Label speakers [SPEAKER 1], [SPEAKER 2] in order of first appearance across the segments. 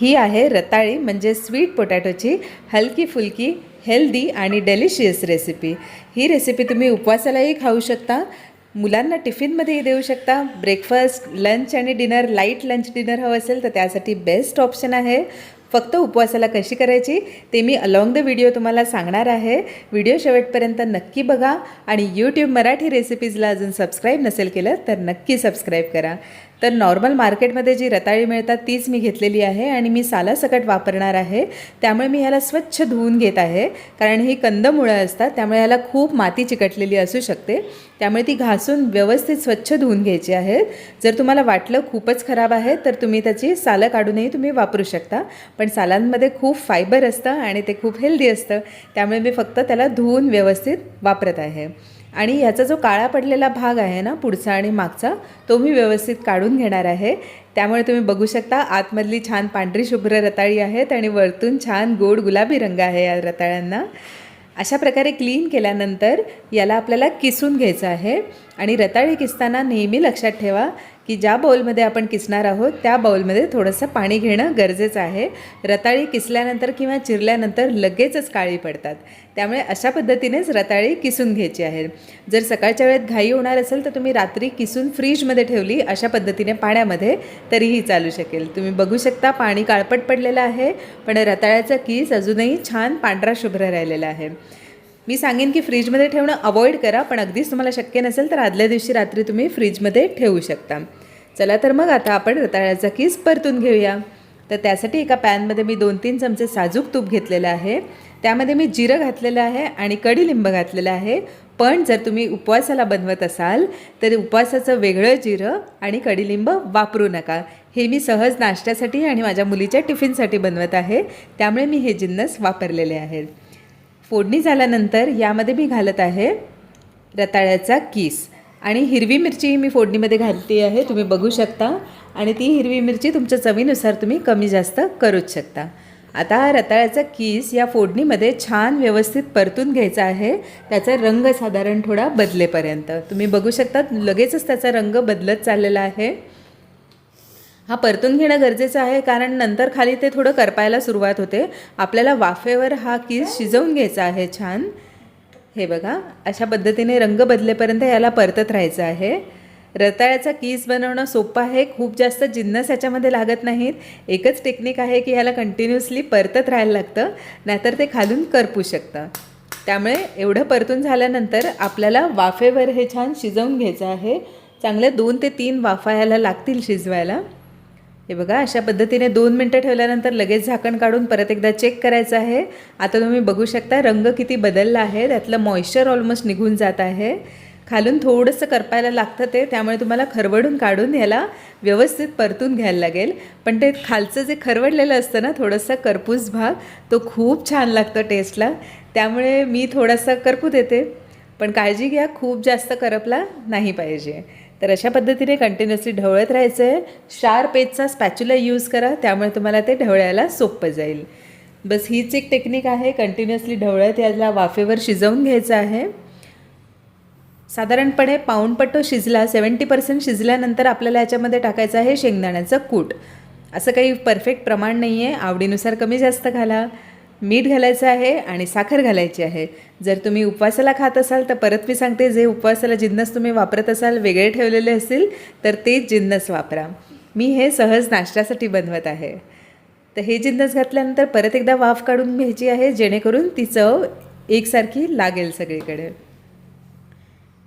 [SPEAKER 1] ही आहे रताळी म्हणजे स्वीट पोटॅटोची हलकी फुलकी हेल्दी आणि डेलिशियस रेसिपी ही रेसिपी तुम्ही उपवासालाही खाऊ शकता मुलांना टिफिनमध्येही देऊ शकता. ब्रेकफास्ट लंच आणि डिनर लाइट लंच डिनर हवं असेल तर त्यासाठी बेस्ट ऑप्शन आहे. फक्त उपवासाला कशी करायची ते मी अलॉंग द व्हिडिओ तुम्हाला सांगणार आहे. व्हिडिओ शेवटपर्यंत नक्की बघा आणि यूट्यूब मराठी रेसिपीजला अजून सबस्क्राईब नसेल केलं तर नक्की सबस्क्राईब करा. तर नॉर्मल मार्केटमध्ये जी रताळी मिळतात तीच मी घेतलेली आहे आणि मी सालासकट वापरणार आहे. त्यामुळे मी ह्याला स्वच्छ धुवून घेत आहे. कारण ही कंदमुळं असतात त्यामुळे ह्याला खूप माती चिकटलेली असू शकते. त्यामुळे ती घासून व्यवस्थित स्वच्छ धुवून घ्यायची आहेत जर तुम्हाला वाटलं खूपच खराब आहे तर तुम्ही त्याची सालं काढूनही तुम्ही वापरू शकता. पण सालांमध्ये खूप फायबर असतं आणि ते खूप हेल्दी असतं. त्यामुळे मी फक्त त्याला धुवून व्यवस्थित वापरत आहे. आणि ह्याचा जो काळा पडलेला भाग आहे ना पुढचा आणि मागचा तो मी व्यवस्थित काढून घेणार आहे. त्यामुळे तुम्ही बघू शकता आतमधली छान पांढरी शुभ्र रताळी आहेत आणि वरतून छान गोड गुलाबी रंग आहे या रताळ्यांना. अशा प्रकारे क्लीन केल्यानंतर याला आपल्याला किसून घ्यायचं आहे. आणि रताळी किसताना नेहमी लक्षात ठेवा की ज्या बाऊलमध्ये आपण किसणार आहोत त्या बाऊलमध्ये थोडंसं पाणी घेणं गरजेचं आहे. रताळी किसल्यानंतर किंवा चिरल्यानंतर लगेचच काळी पडतात. त्यामुळे अशा पद्धतीनेच रताळी किसून घ्यायची आहे. जर सकाळच्या वेळेत घाई होणार असेल तर तुम्ही रात्री किसून फ्रीजमध्ये ठेवली अशा पद्धतीने पाण्यामध्ये तरीही चालू शकेल. तुम्ही बघू शकता पाणी काळपट पडलेलं आहे पण रताळ्याचा किस अजूनही छान पांढरा शुभ्र राहिलेला आहे. मी सांगेन की फ्रीजमध्ये ठेवणं अवॉइड करा पण अगदीच तुम्हाला शक्य नसेल तर आदल्या दिवशी रात्री तुम्ही फ्रीजमध्ये ठेवू शकता. चला तर मग आता आपण रताळ्याचा किस परतून घेऊया. तर त्यासाठी एका पॅनमध्ये मी दोन तीन चमचे साजूक तूप घेतलेलं आहे. त्यामध्ये मी जिरं घातलेलं आहे आणि कडीलिंब घातलेलं आहे. पण जर तुम्ही उपवासाला बनवत असाल तर उपवासाचं वेगळं जिरं आणि कडीलिंब वापरू नका. हे मी सहज नाश्त्यासाठी आणि माझ्या मुलीच्या टिफिनसाठी बनवत आहे. त्यामुळे मी हे जिन्नस वापरलेले आहेत. फोडणी झाल्यानंतर यामध्ये मी घालत आहे रताळ्याचा किस. आणि हिरवी मिरची मी फोडणीमध्ये घालते आहे तुम्ही बघू शकता. आणि ती हिरवी मिरची तुमच्या चवीनुसार तुम्ही कमी जास्त करूच शकता. आता रताळ्याचा किस या फोडणीमध्ये छान व्यवस्थित परतून घ्यायचा आहे. त्याचा रंग साधारण थोडा बदलेपर्यंत. तुम्ही बघू शकता लगेचच त्याचा रंग बदलत चाललेला आहे. हा परतून घेणं गरजेचं आहे कारण नंतर खाली ते थोडं करपायला सुरुवात होते. आपल्याला वाफेवर हा किस शिजवून घ्यायचा आहे छान. हे बघा अशा पद्धतीने रंग बदलेपर्यंत याला परतत राहायचं आहे. रताळ्याचा कीस बनवणं सोपं आहे खूप जास्त जिन्नस याच्यामध्ये लागत नाहीत. एकच टेक्निक आहे की ह्याला कंटिन्युअसली परतत राहायला लागतं नाहीतर ते खालून करपू शकतं. त्यामुळे एवढं परतून झाल्यानंतर आपल्याला वाफेवर हे छान शिजवून घ्यायचं आहे. चांगले दोन ते तीन वाफा ह्याला लागतील शिजवायला. हे बघा अशा पद्धतीने दोन मिनटं ठेवल्यानंतर लगेच झाकण काढून परत एकदा चेक करायचं आहे. आता तुम्ही बघू शकता रंग किती बदलला आहे. त्यातलं मॉइश्चर ऑलमोस्ट निघून जात आहे. खालून थोडंसं करपायला लागतं ते त्यामुळे तुम्हाला खरवडून काढून याला व्यवस्थित परतून घ्यायला लागेल. पण ते खालचं जे खरवडलेलं असतं ना थोडंसं करपूस भाग तो खूप छान लागतो टेस्टला त्यामुळे मी थोडासा करपू देते. पण काळजी घ्या खूप जास्त करपला नाही पाहिजे. तर अशा पद्धतीने कंटिन्युअसली ढवळत राहायचं. आहे शार्प एजचा स्पॅच्युला यूज करा त्यामुळे तुम्हाला ते ढवळायला सोपं जाईल. बस हीच एक टेक्निक आहे. कंटिन्युअसली ढवळत याला वाफेवर शिजवून घ्यायचं आहे. साधारणपणे पाऊणपट्टो शिजला सेवन्टी पर्सेंट शिजल्यानंतर आपल्याला याच्यामध्ये टाकायचं आहे शेंगदाण्याचं कूट. असं काही परफेक्ट प्रमाण नाही आहे आवडीनुसार कमी जास्त घाला. मीठ घालायचं आहे आणि साखर घालायची आहे. जर तुम्ही उपवासाला खात असाल तर परत मी सांगते जे उपवासाला जिन्नस तुम्ही वापरत असाल वेगळे ठेवलेले असतील तर तेच जिन्नस वापरा. मी हे सहज नाश्त्यासाठी बनवत आहे. तर हे जिन्नस घातल्यानंतर परत एकदा वाफ काढून घ्यायची आहे जेणेकरून ती चव एकसारखी लागेल सगळीकडे.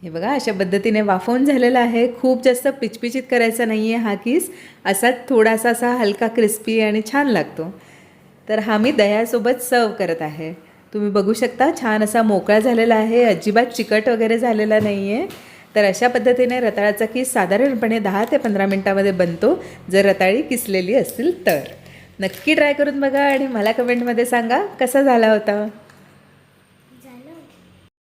[SPEAKER 1] हे बघा अशा पद्धतीने वाफवून झालेला आहे. खूप जास्त पिचपिचित करायचा नाही आहे हा किस. असा थोडासा असा हलका क्रिस्पी आणि छान लागतो. तर हा मी दह्यासोबत सर्व करत आहे. तुम्ही बघू शकता छान असा मोकळा झालेला आहे. अजिबात चिकट वगैरे झालेला नाही आहे तर अशा पद्धतीने रताळाचा किस साधारणपणे दहा ते पंधरा मिनटामध्ये बनतो. जर रताळी किसलेली असतील तर. नक्की ट्राय करून बघा आणि मला कमेंटमध्ये सांगा कसा झाला होता?